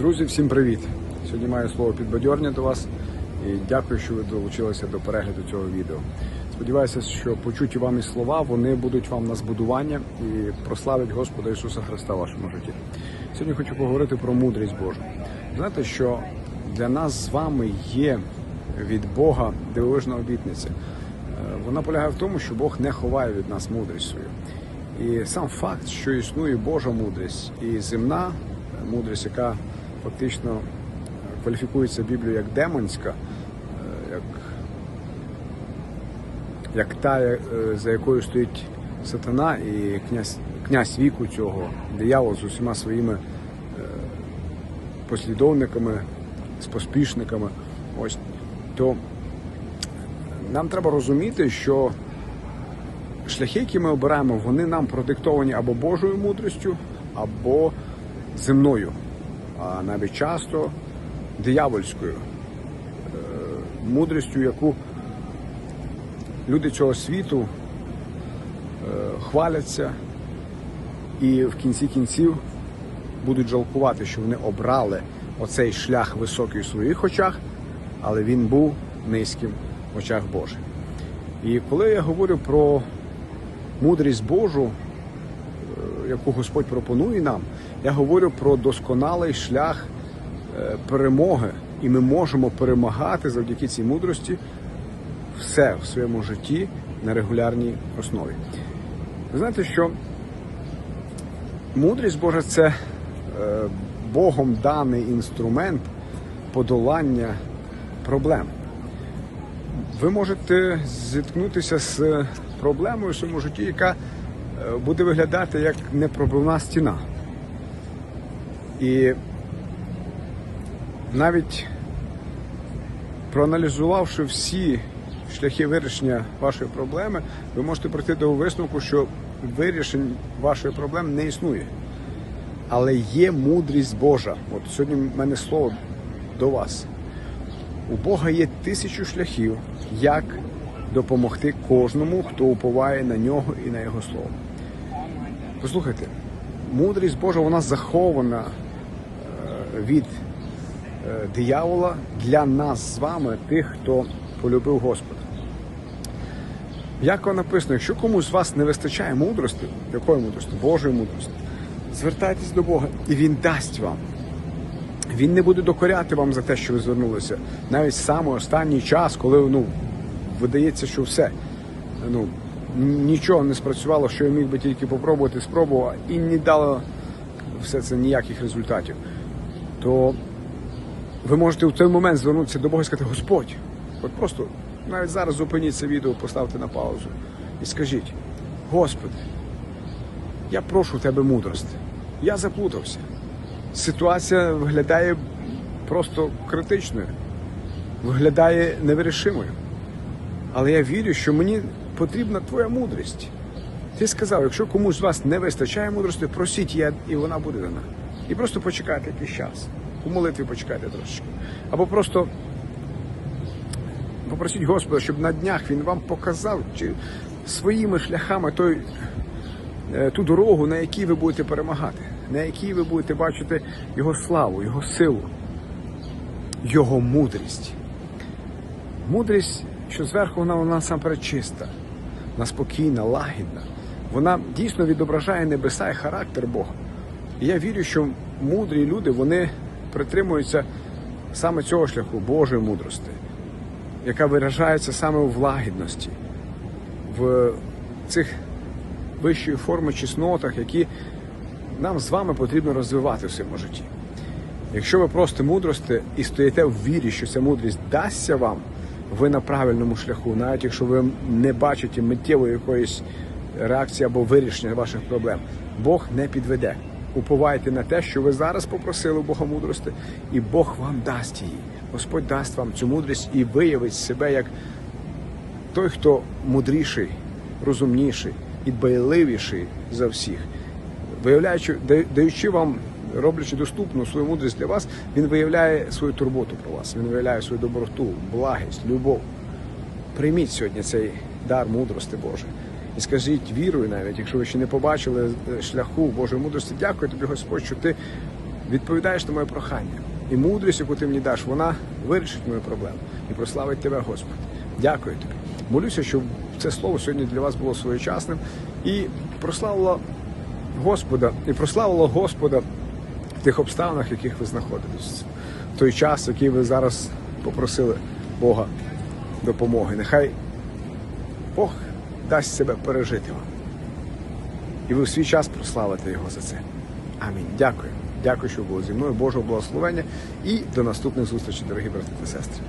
Друзі, всім привіт! Сьогодні маю слово підбадьорення до вас і дякую, що ви долучилися до перегляду цього відео. Сподіваюся, що почуті вами слова вони будуть вам на збудування і прославлять Господа Ісуса Христа в вашому житті. Сьогодні хочу поговорити про мудрість Божу. Знаєте, що для нас з вами є від Бога дивовижна обітниця. Е, Вона полягає в тому, що Бог не ховає від нас мудрість свою. І сам факт, що існує Божа мудрість і земна мудрість, яка фактично кваліфікується Біблією як демонська, е, як, як та, е, за якою стоїть сатана і князь, князь віку цього, диявол з усіма своїми е, послідовниками, з поспішниками. Ось то нам треба розуміти, що шляхи, які ми обираємо, вони нам продиктовані або Божою мудрістю, або земною, а навіть часто диявольською е, мудрістю, яку люди цього світу е, хваляться і в кінці кінців будуть жалкувати, що вони обрали оцей шлях високий в своїх очах, але він був низьким в очах Божих. І коли я говорю про мудрість Божу, е, яку Господь пропонує нам, я говорю про досконалий шлях е, перемоги, і ми можемо перемагати завдяки цій мудрості все в своєму житті на регулярній основі. Ви знаєте, що мудрість Божа це е, Богом даний інструмент подолання проблем. Ви можете зіткнутися з проблемою в своєму житті, яка е, буде виглядати як непробивна стіна. І навіть проаналізувавши всі шляхи вирішення вашої проблеми, ви можете прийти до висновку, що вирішень вашої проблеми не існує. Але є мудрість Божа. От сьогодні в мене слово до вас. У Бога є тисячу шляхів, як допомогти кожному, хто уповає на нього і на його слово. Послухайте, мудрість Божа вона захована від е, диявола для нас з вами, тих, хто полюбив Господа. Як написано, якщо комусь з вас не вистачає мудрості, якої мудрості? Божої мудрості, звертайтесь до Бога, і Він дасть вам. Він не буде докоряти вам за те, що ви звернулися. Навіть саме останній час, коли ну, видається, що все. Ну, нічого не спрацювало, що я міг би тільки попробувати, спробував, і не дало все це ніяких результатів. То ви можете в той момент звернутися до Бога і сказати, Господь, от просто навіть зараз зупиніть це відео, поставте на паузу і скажіть, Господи, я прошу тебе мудрості. Я заплутався. Ситуація виглядає просто критичною, виглядає невирішимою. Але я вірю, що мені потрібна твоя мудрість. Ти сказав, якщо комусь з вас не вистачає мудрості, просіть і вона буде дана. І просто почекайте якийсь час. У молитві почекайте трошечки. Або просто попросіть Господа, щоб на днях він вам показав чи своїми шляхами той, е, ту дорогу, на якій ви будете перемагати, на якій ви будете бачити його славу, його силу, його мудрість. Мудрість, що зверху вона, вона насамперед чиста, вона спокійна, лагідна. Вона дійсно відображає небеса і характер Бога. Я вірю, що мудрі люди вони притримуються саме цього шляху Божої мудрості, яка виражається саме в лагідності, в цих вищої форми чеснотах, які нам з вами потрібно розвивати в своєму житті. Якщо ви просто мудрості і стоїте в вірі, що ця мудрість дасться вам, ви на правильному шляху, навіть якщо ви не бачите миттєвої якоїсь реакції або вирішення ваших проблем, Бог не підведе. Уповайте на те, що ви зараз попросили у Бога мудрості, і Бог вам дасть її. Господь дасть вам цю мудрість і виявить себе як той, хто мудріший, розумніший і дбайливіший за всіх. Виявляючи, даючи вам, роблячи доступну свою мудрість для вас, він виявляє свою турботу про вас, він виявляє свою доброту, благість, любов. Прийміть сьогодні цей дар мудрости Божої. І скажіть вірою навіть, якщо ви ще не побачили е, шляху Божої мудрості, дякую тобі, Господь, що ти відповідаєш на моє прохання. І мудрість, яку ти мені даш, вона вирішить мою проблему і прославить тебе, Господь. Дякую тобі. Молюся, щоб це слово сьогодні для вас було своєчасним і прославило Господа, і прославило Господа в тих обставинах, в яких ви знаходитесь. В той час, який ви зараз попросили Бога допомоги. Нехай Бог дасть себе пережити вам. І ви в свій час прославите Його за це. Амінь. Дякую. Дякую, що були зі мною. Божого благословення і до наступних зустрічей, дорогі брати та сестри.